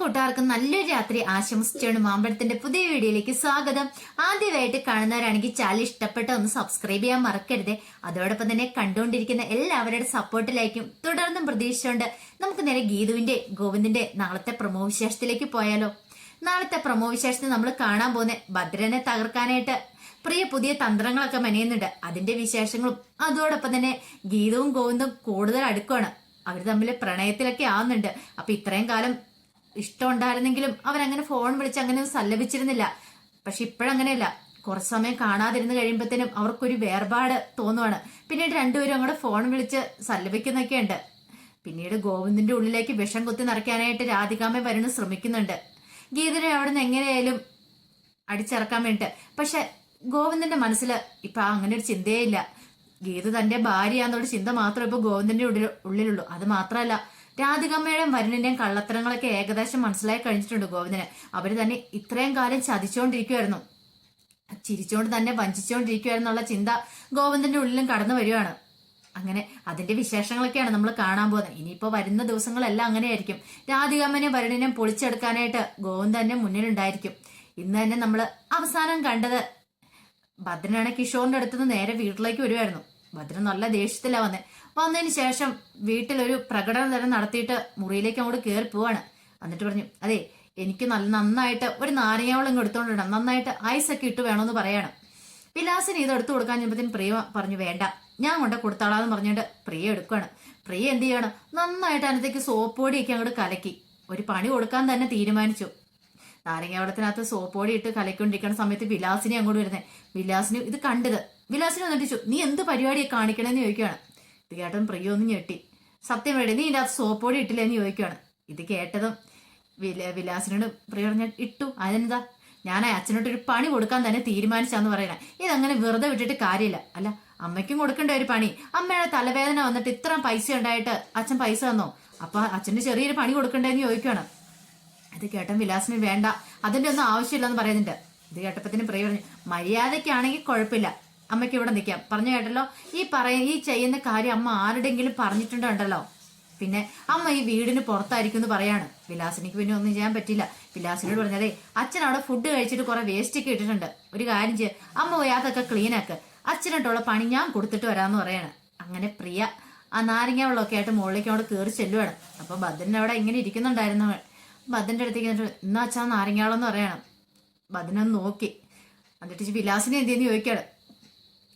കൂട്ടുകാർക്ക് നല്ലൊരു രാത്രി ആശംസിച്ചാണ് മാമ്പഴത്തിന്റെ പുതിയ വീഡിയോയിലേക്ക് സ്വാഗതം. ആദ്യമായിട്ട് കാണുന്നവരാണെങ്കിൽ ചാനൽ ഇഷ്ടപ്പെട്ട ഒന്ന് സബ്സ്ക്രൈബ് ചെയ്യാൻ മറക്കരുത്. അതോടൊപ്പം തന്നെ കണ്ടുകൊണ്ടിരിക്കുന്ന എല്ലാവരുടെ സപ്പോർട്ടിലായിരിക്കും തുടർന്നും പ്രതീക്ഷിച്ചുകൊണ്ട് നമുക്ക് നേരെ ഗീതുവിന്റെ ഗോവിന്ദിന്റെ നാളത്തെ പ്രമോ വിശേഷത്തിലേക്ക് പോയാലോ. നാളത്തെ പ്രമോ വിശേഷത്തിൽ നമ്മൾ കാണാൻ പോകുന്ന ഭദ്രനെ തകർക്കാനായിട്ട് പ്രിയ പുതിയ തന്ത്രങ്ങളൊക്കെ മെനയുന്നുണ്ട്. അതിന്റെ വിശേഷങ്ങളും അതോടൊപ്പം തന്നെ ഗീതവും ഗോവിന്ദും കൂടുതൽ അടുക്കുവാണ്. അവർ തമ്മിൽ പ്രണയത്തിലൊക്കെ ആവുന്നുണ്ട്. അപ്പൊ ഇത്രയും കാലം ഇഷ്ടം ഉണ്ടായിരുന്നെങ്കിലും അവരങ്ങനെ ഫോൺ വിളിച്ച് അങ്ങനെ സല്ലപിച്ചിരുന്നില്ല. പക്ഷെ ഇപ്പോഴങ്ങനെയല്ല. കുറച്ച് സമയം കാണാതിരുന്ന് കഴിയുമ്പോഴത്തേനും അവർക്കൊരു വേർപാട് തോന്നുവാണ്. പിന്നീട് രണ്ടുപേരും അങ്ങോട്ട് ഫോൺ വിളിച്ച് സല്ലപിക്കുന്നൊക്കെ ഉണ്ട് പിന്നീട് ഗോവിന്ദിന്റെ ഉള്ളിലേക്ക് വിഷം കുത്തി നിറയ്ക്കാനായിട്ട് രാധികാമ്മ വരുന്ന ശ്രമിക്കുന്നുണ്ട്. ഗീതനെ അവിടെ നിന്ന് എങ്ങനെയായാലും അടിച്ചിറക്കാൻ വേണ്ടിട്ട്. പക്ഷെ ഗോവിന്ദന്റെ മനസ്സിൽ ഇപ്പൊ അങ്ങനെ ഒരു ചിന്തയേ ഇല്ല. ഗീത തന്റെ ഭാര്യയാന്നുള്ള ചിന്ത മാത്രമേ ഇപ്പൊ ഗോവിന്ദന്റെ ഉള്ളിലുള്ളൂ. അത് മാത്രമല്ല രാധികമ്മയുടെയും വരുണിന്റെയും കള്ളത്തരങ്ങളൊക്കെ ഏകദേശം മനസ്സിലായി കഴിഞ്ഞിട്ടുണ്ട് ഗോവിന്ദന്. അവർ തന്നെ ഇത്രയും കാലം ചതിച്ചുകൊണ്ടിരിക്കുമായിരുന്നു ചിരിച്ചുകൊണ്ട് തന്നെ വഞ്ചിച്ചുകൊണ്ടിരിക്കുവായിരുന്നുള്ള ചിന്ത ഗോവിന്ദന്റെ ഉള്ളിലും കടന്നു വരികയാണ്. അങ്ങനെ അതിന്റെ വിശേഷങ്ങളൊക്കെയാണ് നമ്മൾ കാണാൻ പോകുന്നത്. ഇനിയിപ്പോ വരുന്ന ദിവസങ്ങളെല്ലാം അങ്ങനെയായിരിക്കും. രാധികമ്മനെ വരുണിനെയും പൊളിച്ചെടുക്കാനായിട്ട് ഗോവിന്ദ തന്നെ മുന്നിലുണ്ടായിരിക്കും. ഇന്ന് തന്നെ നമ്മൾ അവസാനം കണ്ടത് ഭദ്രനാണ് കിഷോറിന്റെ അടുത്തുനിന്ന് നേരെ വീട്ടിലേക്ക് വരുമായിരുന്നു ഭദ്രൻ നല്ല ദേഷ്യത്തിലാ വന്നേ. വന്നതിന് ശേഷം വീട്ടിലൊരു പ്രകടനം തന്നെ നടത്തിയിട്ട് മുറിയിലേക്ക് അങ്ങോട്ട് കയറി പോവാണ്. എന്നിട്ട് പറഞ്ഞു അതെ എനിക്ക് നല്ല നന്നായിട്ട് ഒരു നാരങ്ങാവളം എടുത്തോണ്ടിടണം. നന്നായിട്ട് ഐസൊക്കെ ഇട്ട് വേണമെന്ന് പറയണം. വിലാസിന് ഇത് എടുത്തു കൊടുക്കാൻ ചെന്നപ്പത്തിന് പ്രിയ പറഞ്ഞു വേണ്ട ഞാൻ കൊണ്ട് കൊടുത്താളാന്ന് പറഞ്ഞിട്ട് പ്രിയ എടുക്കുകയാണ് പ്രിയ എന്ത് ചെയ്യണം? നന്നായിട്ട് അതിനകത്തേക്ക് സോപ്പ് പൊടിയൊക്കെ അങ്ങോട്ട് കലക്കി. ഒരു പണി കൊടുക്കാൻ തന്നെ തീരുമാനിച്ചു. നാരങ്ങാവളത്തിനകത്ത് സോപ്പ് പൊടി ഇട്ട് കലക്കൊണ്ടിരിക്കുന്ന സമയത്ത് വിലാസിനെ അങ്ങോട്ട് വരുന്നത് വിലാസിന് ഇത് കണ്ടത്. വിലാസിനെ വന്നിട്ട് ചോ- നീ എന്ത് പരിപാടിയെ കാണിക്കണമെന്ന് ചോദിക്കുകയാണ് ഇത് കേട്ടതും പ്രിയ ഒന്ന് ഞെട്ടി. സത്യം വേണ്ടി നീ ഇതിനകത്ത് സോപ്പ് പൊടി ഇട്ടില്ലെന്ന് ചോദിക്കുകയാണ് ഇത് കേട്ടതും വില വിലാസിനോട് പ്രിയ പറഞ്ഞ ഇട്ടു. അതിനെന്താ? ഞാൻ അച്ഛനോട്ട് ഒരു പണി കൊടുക്കാൻ തന്നെ തീരുമാനിച്ചാന്ന് പറയണേ. ഇതങ്ങനെ വെറുതെ വിട്ടിട്ട് കാര്യമില്ല. അല്ല അമ്മയ്ക്കും കൊടുക്കേണ്ട ഒരു പണി. അമ്മയുടെ തലവേദന വന്നിട്ട് ഇത്ര പൈസ ഉണ്ടായിട്ട് അച്ഛൻ പൈസ തന്നോ? അപ്പൊ അച്ഛന് ചെറിയൊരു പണി കൊടുക്കണ്ടേന്ന് ചോദിക്കുകയാണ് ഇത് കേട്ടൻ വിലാസിന് വേണ്ട. അതിന്റെ ഒന്നും ആവശ്യമില്ലെന്ന് പറയുന്നുണ്ട്. ഇത് കേട്ടപ്പത്തിന് പ്രിയ പറഞ്ഞു മര്യാദയ്ക്കാണെങ്കിൽ കുഴപ്പമില്ല. അമ്മയ്ക്ക് ഇവിടെ നിൽക്കാം. പറഞ്ഞു കേട്ടല്ലോ? ഈ പറയ ഈ ചെയ്യുന്ന കാര്യം അമ്മ ആരുടെങ്കിലും പറഞ്ഞിട്ടുണ്ടല്ലോ പിന്നെ അമ്മ ഈ വീടിന് പുറത്തായിരിക്കും എന്ന് പറയാണ്. വിലാസിനിക്ക് പിന്നെ ഒന്നും ചെയ്യാൻ പറ്റില്ല. വിലാസിനോട് പറഞ്ഞതേ അച്ഛൻ അവിടെ ഫുഡ് കഴിച്ചിട്ട് കുറെ വേസ്റ്റ് ഒക്കെ ഇട്ടിട്ടുണ്ട്. ഒരു കാര്യം ചെയ്യ അമ്മ പോയി അതൊക്കെ ക്ലീൻ ആക്ക്. അച്ഛനോട്ടുള്ള പണി ഞാൻ കൊടുത്തിട്ട് വരാമെന്ന് പറയാണ്. അങ്ങനെ പ്രിയ ആ നാരങ്ങ വെള്ളമൊക്കെ ആയിട്ട് മുകളിലേക്ക് അവിടെ കയറി ചെല്ലുവാണ്. അപ്പൊ ഭദ്രൻ അവിടെ ഇങ്ങനെ ഇരിക്കുന്നുണ്ടായിരുന്നു ഭദ്രന്റെ അടുത്തേക്ക് ഇന്നാ അച്ഛാ നാരങ്ങാവെള്ളം എന്ന് പറയണം. ഭദ്രനൊന്ന് നോക്കി. എന്നിട്ട് വിലാസിനെ എന്തെന്ന് ചോദിക്കാണ്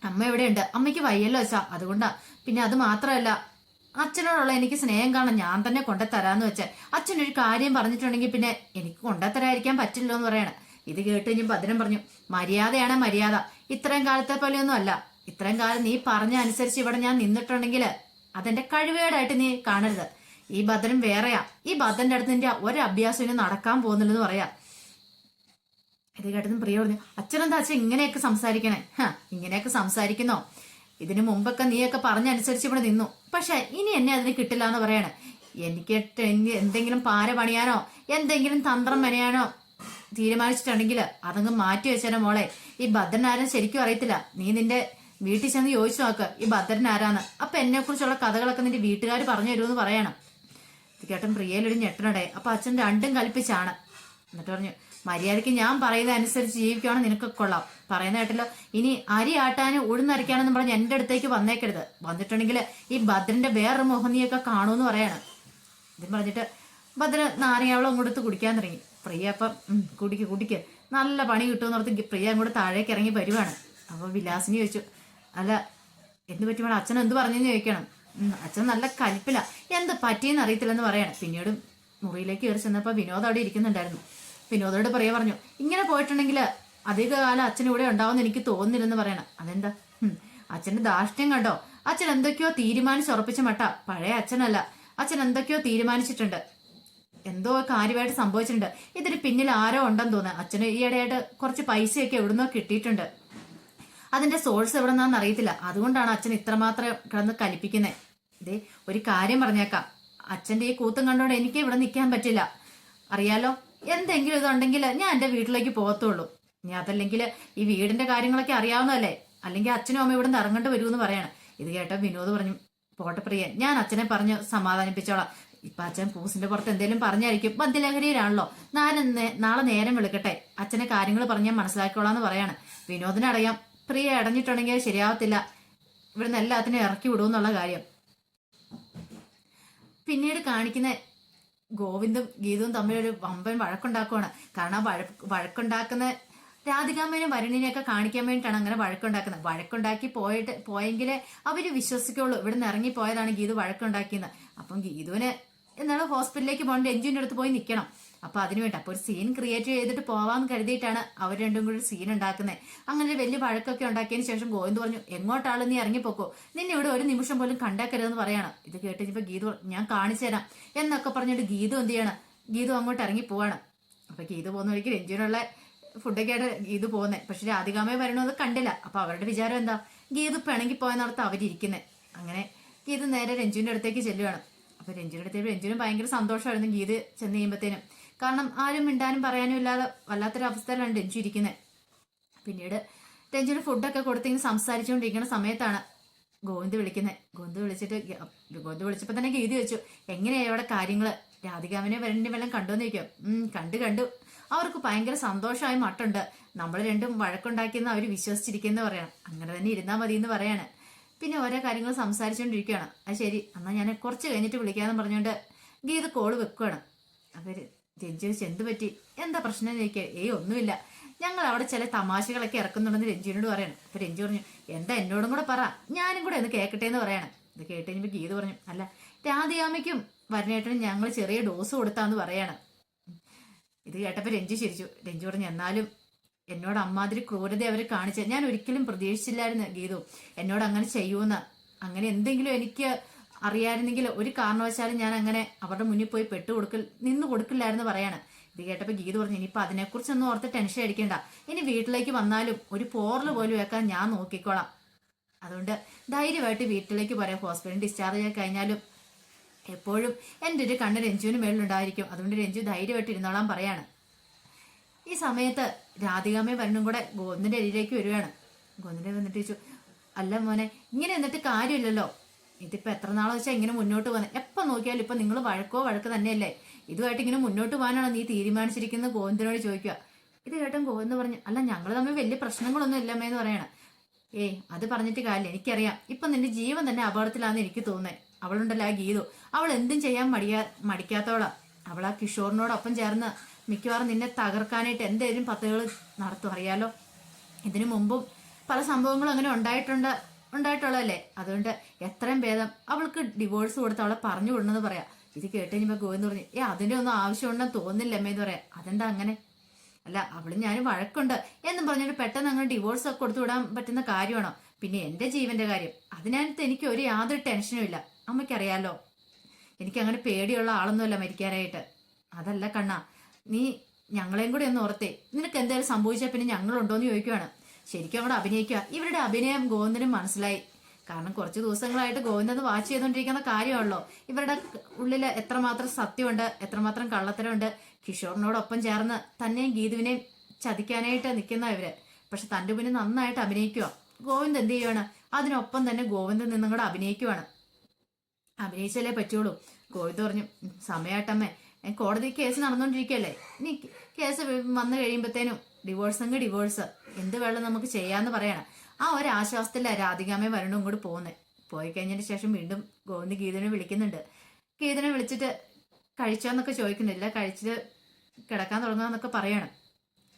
അമ്മ എവിടെയുണ്ട്? അമ്മയ്ക്ക് വയ്യല്ലോ അച്ഛാ. അതുകൊണ്ടാ. പിന്നെ അത് മാത്രമല്ല അച്ഛനോടുള്ള എനിക്ക് സ്നേഹം കാണാൻ ഞാൻ തന്നെ കൊണ്ടുതരാന്ന് വെച്ചാൽ അച്ഛൻ ഒരു കാര്യം പറഞ്ഞിട്ടുണ്ടെങ്കിൽ പിന്നെ എനിക്ക് കൊണ്ടുത്തരായിരിക്കാൻ പറ്റില്ലോ എന്ന് പറയണം. ഇത് കേട്ട് കഴിഞ്ഞപ്പോൾ ഭദ്രൻ പറഞ്ഞു മര്യാദയാണ് മര്യാദ. ഇത്രയും കാലത്തെ പോലെയൊന്നും അല്ല. ഇത്രയും കാലം നീ പറഞ്ഞ അനുസരിച്ച് ഇവിടെ ഞാൻ നിന്നിട്ടുണ്ടെങ്കിൽ അതെന്റെ കഴിവേടായിട്ട് നീ കാണരുത്. ഈ ഭദ്രൻ വേറെയാ. ഈ ഭദ്രന്റെ അടുത്ത് നിന്റെ ഒരു അഭ്യാസം ഇനി നടക്കാൻ പോകുന്നില്ലെന്ന് പറയാ. ഇത് കേട്ടതും പ്രിയ പറഞ്ഞു അച്ഛനെന്താ അച്ഛൻ ഇങ്ങനെയൊക്കെ സംസാരിക്കണേ? ഹാ ഇങ്ങനെയൊക്കെ സംസാരിക്കുന്നോ? ഇതിനു മുമ്പൊക്കെ നീയൊക്കെ പറഞ്ഞനുസരിച്ച് ഇവിടെ നിന്നു. പക്ഷെ ഇനി എന്നെ അതിന് കിട്ടില്ല എന്ന് പറയാണ്. എനിക്ക് എന്തെങ്കിലും പാര പണിയാനോ എന്തെങ്കിലും തന്ത്രം മെനയാനോ തീരുമാനിച്ചിട്ടുണ്ടെങ്കിൽ അതങ്ങ് മാറ്റി വെച്ചാലോ മോളെ. ഈ ഭദ്രൻ ആരും ശരിക്കും അറിയത്തില്ല. നീ നിന്റെ വീട്ടിൽ ചെന്ന് ചോദിച്ചു നോക്ക് ഈ ഭദ്രൻ ആരാന്ന് അപ്പൊ എന്നെ കുറിച്ചുള്ള കഥകളൊക്കെ നിന്റെ വീട്ടുകാർ പറഞ്ഞു തരുമെന്ന് പറയണം. കേട്ടൻ പ്രിയയിലൊരു ഞെട്ടനടേ അപ്പൊ അച്ഛൻ രണ്ടും കൽപ്പിച്ചാണ്. എന്നിട്ട് പറഞ്ഞു മര്യാദയ്ക്ക് ഞാൻ പറയുന്ന അനുസരിച്ച് ജീവിക്കുകയാണെങ്കിൽ നിനക്ക് കൊള്ളാം. പറയുന്ന കേട്ടല്ലോ ഇനി അരി ആട്ടാനും ഉഴുന്നരയ്ക്കാനെന്നും പറഞ്ഞ് എന്റെ അടുത്തേക്ക് വന്നേക്കരുത്. വന്നിട്ടുണ്ടെങ്കിൽ ഈ ഭദ്രന്റെ വേറൊരു മുഖം നീയൊക്കെ കാണുമെന്ന് പറയാണ്. ഇതും പറഞ്ഞിട്ട് ഭദ്ര നാരങ്ങാവളം അങ്ങോട്ട് കുടിക്കാൻ തുടങ്ങി. പ്രിയ അപ്പം കുടിക്ക് കുടിക്ക്. നല്ല പണി കിട്ടുമെന്ന് ഓർത്ത് പ്രിയ അങ്ങോട്ട് താഴേക്ക് ഇറങ്ങി വരുവാണ്. അപ്പൊ വിലാസിനി ചോദിച്ചു അല്ല എന്ത് പറ്റി വേണം അച്ഛൻ എന്ത് പറഞ്ഞെന്ന് ചോദിക്കണം? അച്ഛൻ നല്ല കലിപ്പില. എന്ത് പറ്റിയെന്ന് അറിയത്തില്ലെന്ന് പറയണം. പിന്നീട് മുറിയിലേക്ക് കയറി ചെന്നപ്പോ വിനോദ് അവിടെ ഇരിക്കുന്നുണ്ടായിരുന്നു. വിനോദോട് പറയാ പറഞ്ഞു ഇങ്ങനെ പോയിട്ടുണ്ടെങ്കിൽ അധികകാലം അച്ഛൻ ഇവിടെ ഉണ്ടാവുമെന്ന് എനിക്ക് തോന്നുന്നില്ലെന്ന് പറയണം. അതെന്താ? അച്ഛന്റെ ധാർഷ്ട്യം കണ്ടോ? അച്ഛൻ എന്തൊക്കെയോ തീരുമാനിച്ച് ഉറപ്പിച്ച മട്ട. പഴയ അച്ഛനല്ല. അച്ഛൻ എന്തൊക്കെയോ തീരുമാനിച്ചിട്ടുണ്ട്. എന്തോ കാര്യമായിട്ട് സംഭവിച്ചിട്ടുണ്ട്. ഇതിന് പിന്നിൽ ആരോ ഉണ്ടെന്ന് തോന്നുന്നു. അച്ഛന് ഈയിടെയായിട്ട് കുറച്ച് പൈസയൊക്കെ എവിടുന്നോ കിട്ടിയിട്ടുണ്ട്. അതിന്റെ സോഴ്സ് എവിടെ നിന്നാന്ന് അറിയത്തില്ല. അതുകൊണ്ടാണ് അച്ഛൻ ഇത്രമാത്രം കിടന്ന് കലിപ്പിക്കുന്നത് ഇതേ ഒരു കാര്യം പറഞ്ഞേക്കാം. അച്ഛന്റെ ഈ കൂത്തും കണ്ടോണ്ട് എനിക്ക് ഇവിടെ നിൽക്കാൻ പറ്റില്ല. അറിയാലോ? എന്തെങ്കിലും ഇതുണ്ടെങ്കിൽ ഞാൻ എന്റെ വീട്ടിലേക്ക് പോകത്തുള്ളൂ. ഇനി അതല്ലെങ്കിൽ ഈ വീടിന്റെ കാര്യങ്ങളൊക്കെ അറിയാവുന്നതല്ലേ? അല്ലെങ്കിൽ അച്ഛനും അമ്മയും ഇവിടെ നിന്ന് ഇറങ്ങേണ്ടി എന്ന് പറയാണ്. ഇത് കേട്ട വിനോദ് പറഞ്ഞു പോട്ടെ പ്രിയ ഞാൻ അച്ഛനെ പറഞ്ഞ് സമാധാനിപ്പിച്ചോളാം. ഇപ്പൊ അച്ഛൻ പൂസിന്റെ പുറത്ത് എന്തെങ്കിലും പറഞ്ഞായിരിക്കും. മദ്യലഹരിയിലാണല്ലോ. നാളെ നാളെ നേരം വിളിക്കട്ടെ. അച്ഛനെ കാര്യങ്ങൾ പറഞ്ഞ് ഞാൻ മനസ്സിലാക്കിക്കോളാം എന്ന് പറയാണ്. വിനോദിനെ വിനോദിനറിയാം പ്രിയ അടഞ്ഞിട്ടുണ്ടെങ്കിൽ ശരിയാവത്തില്ല. ഇവിടുന്ന് എല്ലാത്തിനും ഇറക്കി വിടുമെന്നുള്ള കാര്യം. പിന്നീട് കാണിക്കുന്ന ഗോവിന്ദും ഗീതവും തമ്മിലൊരു വമ്പൻ വഴക്കുണ്ടാക്കുവാണ്. കാരണം വഴക്കുണ്ടാക്കുന്ന രാധികാമേനും വരുണിനെയൊക്കെ കാണിക്കാൻ വേണ്ടിയിട്ടാണ് അങ്ങനെ വഴക്കുണ്ടാക്കുന്നത്. വഴക്കുണ്ടാക്കി പോയിട്ട് പോയെങ്കിലേ അവർ വിശ്വസിക്കുള്ളൂ. ഇവിടെ നിന്ന് ഇറങ്ങി പോയതാണ് ഗീതു വഴക്കുണ്ടാക്കിയെന്ന്. അപ്പം ഗീതുവിന് എന്നാലും ഹോസ്പിറ്റലിലേക്ക് പോകേണ്ട എഞ്ചിന്റെ അടുത്ത് പോയി നിൽക്കണം അപ്പൊ അതിനുവേണ്ടി അപ്പൊ ഒരു സീൻ ക്രിയേറ്റ് ചെയ്തിട്ട് പോവാന്ന് കരുതിയിട്ടാണ് അവർ രണ്ടും കൂടി സീൻ ഉണ്ടാക്കുന്നത് അങ്ങനെ ഒരു വലിയ വഴക്കൊക്കെ ഉണ്ടാക്കിയതിന് ശേഷം ഗോവിന്ദ് പറഞ്ഞു എങ്ങോട്ടാളും നീ ഇറങ്ങിപ്പോക്കോ? നിന്നെ ഇവിടെ ഒരു നിമിഷം പോലും കണ്ടേക്കരുതെന്ന് പറയാണ്. ഇത് കേട്ട് ഗീതു ഞാൻ കാണിച്ചു തരാം. എന്നൊക്കെ പറഞ്ഞിട്ട് ഗീതു എന്ത് ചെയ്യണം? ഗീതു അങ്ങോട്ട് ഇറങ്ങി പോവാണ്. അപ്പൊ ഗീതു പോകുന്ന വഴിക്ക് രഞ്ജുവിനുള്ള ഫുഡൊക്കെയാണ് ഗീതു പോകുന്നത് പക്ഷെ രാധികാമയെ വരണമെന്ന് കണ്ടില്ല. അപ്പൊ അവരുടെ വിചാരം എന്താ? ഗീതു പിണങ്ങി പോയെന്നോർത്ത് അവരിയ്ക്കുന്നത് അങ്ങനെ ഗീതു നേരെ രഞ്ജുവിന്റെ അടുത്തേക്ക് ചെല്ലുവാണ്. അപ്പൊ രഞ്ജുവിന്റെ അടുത്തേക്ക് രഞ്ജുവിന് ഭയങ്കര സന്തോഷമായിരുന്നു ഗീത് ചെന്ന് കഴിയുമ്പോഴത്തേനും കാരണം ആരും മിണ്ടാനും പറയാനും ഇല്ലാതെ വല്ലാത്തൊരു അവസ്ഥയിലാണ് രഞ്ജു ഇരിക്കുന്നത് പിന്നീട് രഞ്ജുവിന് ഫുഡൊക്കെ കൊടുത്തിങ്ങനെ സംസാരിച്ചുകൊണ്ടിരിക്കുന്ന സമയത്താണ് ഗോവിന്ദ് വിളിക്കുന്നത് ഗോവിന്ദ് വിളിച്ചിട്ട് ഗോവിന്ദ് വിളിച്ചപ്പോൾ തന്നെ ഗീതി വെച്ചു എങ്ങനെയാ അവിടെ കാര്യങ്ങൾ രാധികാവിനെ വരണ്ടി വല്ലതും കണ്ടു ചോദിക്കും കണ്ടു കണ്ടു. അവർക്ക് ഭയങ്കര സന്തോഷമായി മട്ടുണ്ട്. നമ്മൾ രണ്ടും വഴക്കുണ്ടാക്കിയെന്ന് അവർ വിശ്വസിച്ചിരിക്കുന്നു പറയണം. അങ്ങനെ തന്നെ ഇരുന്നാൽ മതി എന്ന് പറയാണ്. പിന്നെ ഓരോ കാര്യങ്ങൾ സംസാരിച്ചുകൊണ്ടിരിക്കുകയാണ് അത് ശരി എന്നാൽ ഞാൻ കുറച്ച് കഴിഞ്ഞിട്ട് വിളിക്കാമെന്ന് പറഞ്ഞുകൊണ്ട് ഗീത കോൾ വെക്കുകയാണ് അവർ രഞ്ജു എന്ത് പറ്റി? എന്താ പ്രശ്നം ചോദിക്കുക ഏയ് ഒന്നുമില്ല. ഞങ്ങൾ അവിടെ ചില തമാശകളൊക്കെ ഇറക്കുന്നുണ്ടെന്ന് രഞ്ജുവിനോട് പറയണം. അപ്പൊ രഞ്ജു പറഞ്ഞു എന്താ എന്നോടും കൂടെ പറ ഞാനും കൂടെ ഒന്ന് കേൾക്കട്ടെ എന്ന് പറയണം. ഇത് കേട്ട് കഴിഞ്ഞപ്പോൾ ഗീത പറഞ്ഞു അല്ല രാധയാമയ്ക്കും വരണേട്ടനും ഞങ്ങൾ ചെറിയ ഡോസ് കൊടുത്താന്ന് പറയണം. ഇത് കേട്ടപ്പോൾ രഞ്ജു ചിരിച്ചു. രഞ്ജു പറഞ്ഞു എന്നാലും എന്നോട് അമ്മാതിരി ക്രൂരത അവർ കാണിച്ച. ഞാൻ ഒരിക്കലും പ്രതീക്ഷിച്ചില്ലായിരുന്നു ഗീതു. എന്നോട് അങ്ങനെ ചെയ്യൂന്ന്. അങ്ങനെ എന്തെങ്കിലും എനിക്ക് അറിയായിരുന്നെങ്കിൽ ഒരു കാരണവശാലും ഞാൻ അങ്ങനെ അവരുടെ മുന്നിൽ പോയി പെട്ട് കൊടുക്കൽ നിന്ന് കൊടുക്കില്ലായിരുന്നു പറയാണ്. ഇത് കേട്ടപ്പോൾ ഗീത് പറഞ്ഞു ഇനിയിപ്പോൾ അതിനെക്കുറിച്ചൊന്നും ഓർത്ത് ടെൻഷൻ അടിക്കേണ്ട. ഇനി വീട്ടിലേക്ക് വന്നാലും ഒരു പോറൽ പോലും വെക്കാൻ ഞാൻ നോക്കിക്കോളാം. അതുകൊണ്ട് ധൈര്യമായിട്ട് വീട്ടിലേക്ക് പറയാം ഹോസ്പിറ്റലിൽ ഡിസ്ചാർജ് ആയി കഴിഞ്ഞാലും എപ്പോഴും എന്റെ ഒരു കണ്ണ് രഞ്ജുവിന് മേളിലുണ്ടായിരിക്കും. അതുകൊണ്ട് രഞ്ജു ധൈര്യമായിട്ട് ഇരുന്നോളാൻ പറയാണ്. ഈ സമയത്ത് രാധികാമ്മയും വരണും കൂടെ ഗോവിന്ദന്റെ അരിയിലേക്ക് വരികയാണ്. ഗോവിന്ദനെ വന്നിട്ട് ചോദിച്ചു അല്ല മോനെ ഇങ്ങനെ എന്നിട്ട് കാര്യമില്ലല്ലോ. ഇതിപ്പോ എത്ര നാളെ വെച്ചാൽ ഇങ്ങനെ മുന്നോട്ട് പോകുന്നത് എപ്പൊ നോക്കിയാലും ഇപ്പൊ നിങ്ങൾ വഴക്കോ വഴക്ക് തന്നെയല്ലേ? ഇതുമായിട്ട് ഇങ്ങനെ മുന്നോട്ട് പോകാനാണോ നീ തീരുമാനിച്ചിരിക്കുന്നത്? ഗോവിന്ദനോട് ചോദിക്കുക. ഇത് കേട്ടും ഗോവിന്ദ് പറഞ്ഞു അല്ല ഞങ്ങൾ തമ്മിൽ വലിയ പ്രശ്നങ്ങളൊന്നും ഇല്ലമ്മേന്ന് പറയണം. ഏയ് അത് പറഞ്ഞിട്ട് കാര്യമില്ല. എനിക്കറിയാം. ഇപ്പൊ നിന്റെ ജീവൻ തന്നെ അപകടത്തിലാണെന്ന് എനിക്ക് തോന്നുന്നത് അവളുണ്ടല്ലോ ആ ഗീതു. അവൾ എന്തും ചെയ്യാൻ മടിയാ മടിക്കാത്തവളാ. അവൾ ആ കിഷോറിനോടൊപ്പം ചേർന്ന് മിക്കവാറും നിന്നെ തകർക്കാനായിട്ട് എന്തെങ്കിലും പദ്ധതികൾ നടത്തും അറിയാലോ? ഇതിനു മുമ്പും പല സംഭവങ്ങളും അങ്ങനെ ഉണ്ടായിട്ടുണ്ട് ഉണ്ടായിട്ടുള്ളതല്ലേ? അതുകൊണ്ട് എത്രയും ഭേദം അവൾക്ക് ഡിവോഴ്സ് കൊടുത്ത് അവളെ പറഞ്ഞു വിടണമെന്ന് പറയാം. ഇത് കേട്ട് കഴിഞ്ഞപ്പോ ഗോവിന്ദ് പറഞ്ഞു ഏ അതിന്റെ ഒന്നും ആവശ്യമുണ്ടെന്ന് തോന്നില്ല അമ്മയെന്ന് പറയാം. അതെന്താ അങ്ങനെ? അല്ല അവൾ ഞാനും വഴക്കുണ്ട് എന്നും പറഞ്ഞിട്ട് പെട്ടെന്ന് അങ്ങനെ ഡിവോഴ്സ് ഒക്കെ കൊടുത്തു വിടാൻ പറ്റുന്ന കാര്യമാണോ? പിന്നെ എന്റെ ജീവന്റെ കാര്യം. അതിനകത്ത് എനിക്ക് ഒരു യാതൊരു ടെൻഷനും ഇല്ല. അമ്മയ്ക്കറിയാലോ? എനിക്ക് അങ്ങനെ പേടിയുള്ള ആളൊന്നുമല്ല മരിക്കാനായിട്ട്. അതല്ല കണ്ണ. നീ ഞങ്ങളെയും കൂടി ഒന്ന് ഓർത്തേ. നിനക്ക് എന്തായാലും സംഭവിച്ചാൽ പിന്നെ ഞങ്ങളുണ്ടോയെന്ന് ചോദിക്കുവാണ്. ശരിക്കും അവിടെ അഭിനയിക്കുക ഇവരുടെ അഭിനയം ഗോവിന്ദനും മനസ്സിലായി. കാരണം കുറച്ച് ദിവസങ്ങളായിട്ട് ഗോവിന്ദൻ വാച്ച് ചെയ്തുകൊണ്ടിരിക്കുന്ന കാര്യമാണല്ലോ. ഇവരുടെ ഉള്ളിൽ എത്രമാത്രം സത്യമുണ്ട് എത്രമാത്രം കള്ളത്തരമുണ്ട്. കിഷോറിനോടൊപ്പം ചേർന്ന് തന്നെയും ഗീതുവിനെയും ചതിക്കാനായിട്ട് നിൽക്കുന്ന ഇവർ. പക്ഷെ തന്റെ മുന്നിൽ നന്നായിട്ട് അഭിനയിക്കുക ഗോവിന്ദ് എന്ത് ചെയ്യുവാണ്? അതിനൊപ്പം തന്നെ ഗോവിന്ദൻ നിന്നും കൂടെ അഭിനയിക്കുവാണ്. അഭിനയിച്ചാലേ പറ്റുള്ളൂ. ഗോവിന്ദ് പറഞ്ഞു "ഉം, സമയാട്ടമ്മേ കോടതി കേസ് നടന്നുകൊണ്ടിരിക്കുകയല്ലേ ഇനി കേസ് വന്നു കഴിയുമ്പോഴത്തേനും ഡിവോഴ്സ് അങ്ങ് ഡിവോഴ്സ് എന്ത് വേണം നമുക്ക് ചെയ്യാന്ന് പറയണം. ആ ഒരു ആശ്വാസത്തില രാധികാമ്മയും വരണും കൂടി പോകുന്നത് പോയി കഴിഞ്ഞതിന് ശേഷം വീണ്ടും ഗോവിന്ദ് ഗീതനെ വിളിക്കുന്നുണ്ട്. ഗീതനെ വിളിച്ചിട്ട് കഴിച്ചോന്നൊക്കെ ചോദിക്കുന്നില്ല കഴിച്ചിട്ട് കിടക്കാൻ തുടങ്ങാന്നൊക്കെ പറയണം.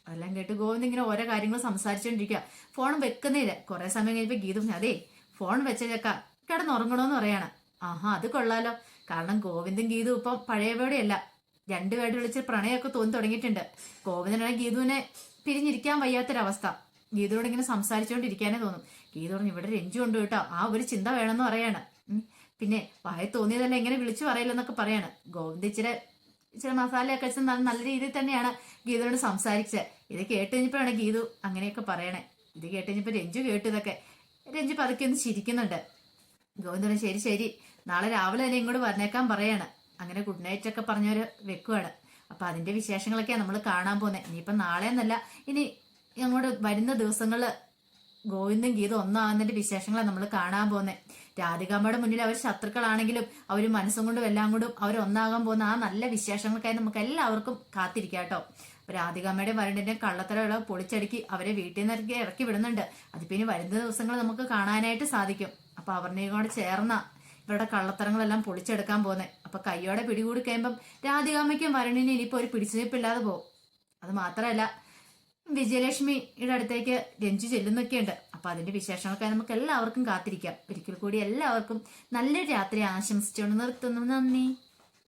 അതെല്ലാം കേട്ട് ഗോവിന്ദ് ഇങ്ങനെ ഓരോ കാര്യങ്ങൾ സംസാരിച്ചുകൊണ്ടിരിക്കുക ഫോൺ വെക്കുന്നില്ല. കുറെ സമയം കഴിഞ്ഞപ്പോ ഗീത അതേ ഫോൺ വെച്ചേക്ക. കിടന്നുറങ്ങണോന്ന് പറയാണ്. ആഹാ അത് കൊള്ളാലോ. കാരണം ഗോവിന്ദും ഗീതും ഇപ്പം പഴയപോടെയല്ല. രണ്ടുപേരുടെ വിളിച്ച് പ്രണയമൊക്കെ തോന്നി തുടങ്ങിയിട്ടുണ്ട്. ഗോവിന്ദനാണ് ഗീതുവിനെ പിരിഞ്ഞിരിക്കാൻ വയ്യാത്തൊരവസ്ഥ. ഗീതുവോട് ഇങ്ങനെ സംസാരിച്ചുകൊണ്ടിരിക്കാനേ തോന്നും. ഗീതു പറഞ്ഞു ഇവിടെ രഞ്ജു ഉണ്ട് കേട്ടോ. ആ ഒരു ചിന്ത വേണമെന്ന് പറയാണ്. പിന്നെ വായ തോന്നിയതല്ല എങ്ങനെ വിളിച്ചു പറയില്ലെന്നൊക്കെ പറയാണ്. ഗോവിന്ദ് ഇച്ചിരി ഇച്ചിരി മസാലയൊക്കെ വെച്ച് നല്ല രീതിയിൽ തന്നെയാണ് ഗീതുവിനോട് സംസാരിച്ചത്. ഇത് കേട്ട് കഴിഞ്ഞപ്പോഴാണ് ഗീതു അങ്ങനെയൊക്കെ പറയണേ. ഇത് കേട്ട് കഴിഞ്ഞപ്പോൾ രഞ്ജു കേട്ടു ഇതൊക്കെ. രഞ്ജു പതുക്കെ ഒന്ന് ചിരിക്കുന്നുണ്ട്. ഗോവിന്ദന് ശരി ശരി. നാളെ രാവിലെ തന്നെ ഇങ്ങോട്ട് വന്നേക്കാൻ പറയാണ്. അങ്ങനെ ഗുഡ് നൈറ്റ് ഒക്കെ പറഞ്ഞവർ വെക്കുവാണ്. അപ്പൊ അതിന്റെ വിശേഷങ്ങളൊക്കെയാണ് നമ്മൾ കാണാൻ പോകുന്നത് ഇനിയിപ്പം നാളെ എന്നല്ല ഇനി അങ്ങോട്ട് വരുന്ന ദിവസങ്ങളിൽ ഗോവിന്ദും ഗീത ഒന്നാകുന്നതിന്റെ വിശേഷങ്ങളാണ് നമ്മൾ കാണാൻ പോകുന്നത് രാധികാമ്മയുടെ മുന്നിൽ അവർ ശത്രുക്കളാണെങ്കിലും അവർ മനസ്സും കൊണ്ടും എല്ലാം കൊണ്ടും അവർ ഒന്നാകാൻ പോകുന്ന ആ നല്ല വിശേഷങ്ങൾക്കായി നമുക്ക് എല്ലാവർക്കും കാത്തിരിക്കാം കേട്ടോ. രാധികാമ്മയുടെ വരണ്ടിന്റെ കള്ളത്തരകളെ പൊളിച്ചടുക്കി അവരെ വീട്ടിൽ നിന്ന് ഇറക്കി വിടുന്നുണ്ട്. അതിപ്പോ ഇനി വരുന്ന ദിവസങ്ങൾ നമുക്ക് കാണാനായിട്ട് സാധിക്കും. അപ്പൊ അവരുടെയും കൂടെ ചേർന്ന ഇവരുടെ കള്ളത്തരങ്ങളെല്ലാം പൊളിച്ചെടുക്കാൻ പോകുന്നത് അപ്പൊ കയ്യോടെ പിടികൂടി കഴിയുമ്പം രാധികാമ്മയ്ക്കും വരണിനും ഇനിയിപ്പോ ഒരു പിടിച്ചുനിപ്പില്ലാതെ പോകും അത് മാത്രമല്ല വിജയലക്ഷ്മിയുടെ അടുത്തേക്ക് രഞ്ജു ചെല്ലുന്നൊക്കെയുണ്ട്. അപ്പൊ അതിന്റെ വിശേഷങ്ങൾക്കായി നമുക്ക് എല്ലാവർക്കും കാത്തിരിക്കാം. ഒരിക്കൽ കൂടി എല്ലാവർക്കും നല്ലൊരു രാത്രി ആശംസിച്ചുകൊണ്ട് നിർത്തുന്നു. നന്ദി.